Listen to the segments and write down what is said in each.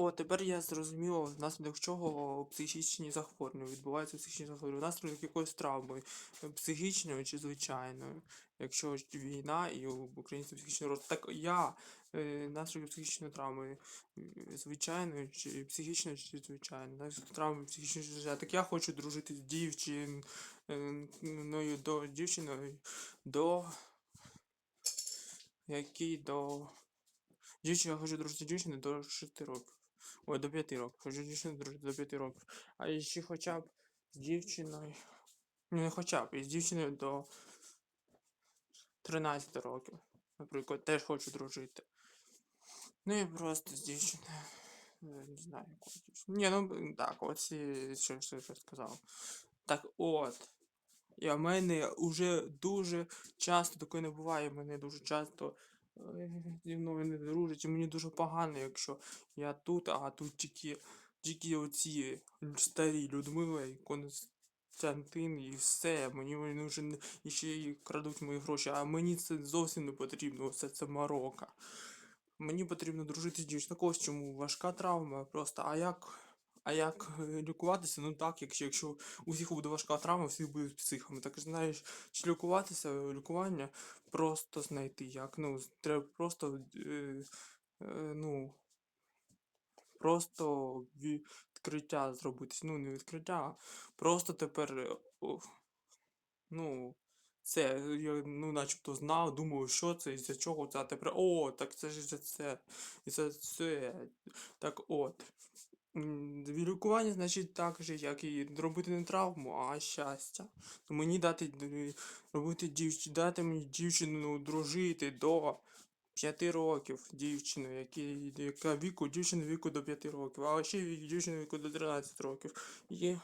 О, тепер я зрозумів, внаслідок чого психічні захворювання відбуваються психічні захворювання. Внаслідок якоїсь травми е, психічної чи звичайної. Якщо війна і у українців психічний рост. Так я е, внаслідок психічної травми е, звичайної чи психічної чи звичайної. Внаслідок травми психічної чи звичайної. Так я хочу дружити з дівчиною до дівчиною до який до Дівчина, я хочу дружити з дівчиною до 6 років. Ой, до 5 років. Хочу з дівчиною дружити до 5 років. А ще хоча б з дівчиною. Ну, не хоча б, і з дівчиною до 13 років. Наприклад, теж хочу дружити. Ну і просто з дівчиною. е, Не знаю, якою дівчиною. Ні, ну так, оці, що, що я сказав. Так от. І в мене вже дуже часто таке не буває. Мене дуже часто зі мною не дружать. І мені дуже погано, якщо я тут, а тут тільки, тільки оці старі Людмила і Константин і все. Мені вони вже не ще й крадуть мої гроші. А мені це зовсім не потрібно. Все це морока. Мені потрібно дружити з дівчиною. Чому важка травма просто. А як. А як е, лікуватися? Ну так, якщо, якщо у всіх буде важка травма, всі будуть психами. Так знаєш, чи лікуватися, е, лікування просто знайти як. Ну, треба просто, е, е, ну, просто відкриття зробити. Ну, не відкриття, а просто тепер, е, о, ну, це, я, ну, начебто знав, думав, що це, із-за чого це, а тепер, о, так це ж за це, і це це. Так от. М, дві Лікування, значить, так же, як і робити не травму, а щастя. Мені дати робити дівч... дати мені дівчину дружити до 5 років дівчину, які... яка віку, дівчина віку до 5 років, а ще дівчина віку до 13 років. І,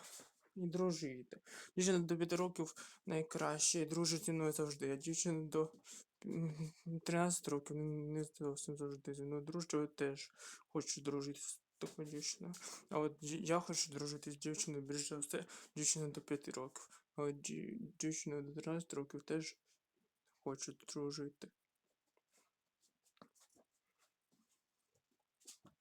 і дружити. Дівчина до 5 років найкраще, дружить зі мною завжди, а дівчина до м, 13 років не зовсім завжди зі мною теж хочу дружити з дівчина. А от я хочу дружити з дівчиною більш за все, дівчина до 5 років. А от дів- дівчина до 13 років теж хочу дружити.